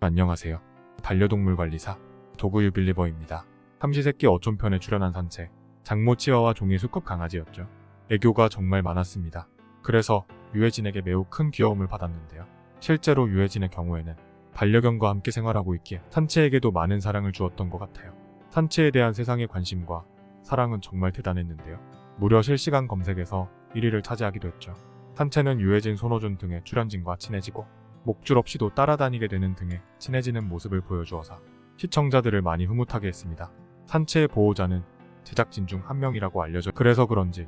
안녕하세요. 반려동물 관리사 도구유 빌리버입니다. 삼시세끼 어촌편에 출연한 산채 장모 치와와 종이 수컷 강아지였죠. 애교가 정말 많았습니다. 그래서 유해진에게 매우 큰 귀여움을 받았는데요. 실제로 유해진의 경우에는 반려견과 함께 생활하고 있기에 산채에게도 많은 사랑을 주었던 것 같아요. 산채에 대한 세상의 관심과 사랑은 정말 대단했는데요. 무려 실시간 검색에서 1위를 차지하기도 했죠. 산채는 유해진, 손호준 등의 출연진과 친해지고 목줄 없이도 따라다니게 되는 등의 친해지는 모습을 보여주어서 시청자들을 많이 흐뭇하게 했습니다. 산채의 보호자는 제작진 중 한 명이라고 알려져 그래서 그런지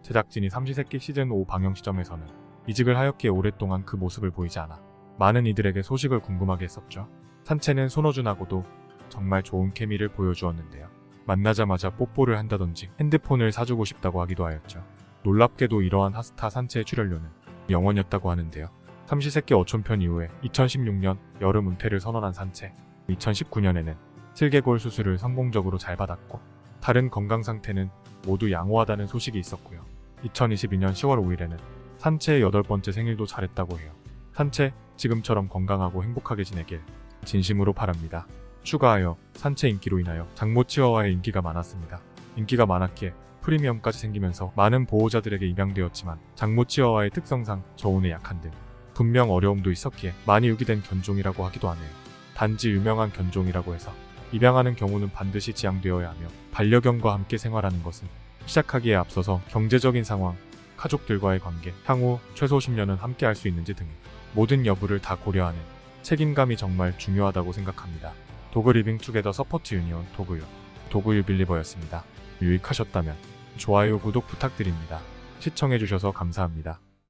제작진이 삼시세끼 시즌 5 방영 시점에서는 이직을 하였기에 오랫동안 그 모습을 보이지 않아 많은 이들에게 소식을 궁금하게 했었죠. 산채는 손호준하고도 정말 좋은 케미를 보여주었는데요. 만나자마자 뽀뽀를 한다든지 핸드폰을 사주고 싶다고 하기도 하였죠. 놀랍게도 이러한 핫스타 산채의 출연료는 영원이었다고 하는데요. 삼시세끼 어촌편 이후에 2016년 여름 은퇴를 선언한 산채 2019년에는 슬개골 수술을 성공적으로 잘 받았고 다른 건강 상태는 모두 양호하다는 소식이 있었고요. 2022년 10월 5일에는 산채의 여덟 번째 생일도 잘했다고 해요. 산채 지금처럼 건강하고 행복하게 지내길 진심으로 바랍니다. 추가하여 산채 인기로 인하여 장모 치와와의 인기가 많았습니다. 인기가 많았기에 프리미엄까지 생기면서 많은 보호자들에게 입양되었지만 장모 치와와의 특성상 저온에 약한 등 분명 어려움도 있었기에 많이 유기된 견종이라고 하기도 하네요. 단지 유명한 견종이라고 해서 입양하는 경우는 반드시 지양되어야 하며 반려견과 함께 생활하는 것은 시작하기에 앞서서 경제적인 상황, 가족들과의 관계, 향후 최소 10년은 함께 할 수 있는지 등의 모든 여부를 다 고려하는 책임감이 정말 중요하다고 생각합니다. 도그 리빙 투게더 서포트 유니온 도그유 도그유 빌리버였습니다. 유익하셨다면 좋아요 구독 부탁드립니다. 시청해주셔서 감사합니다.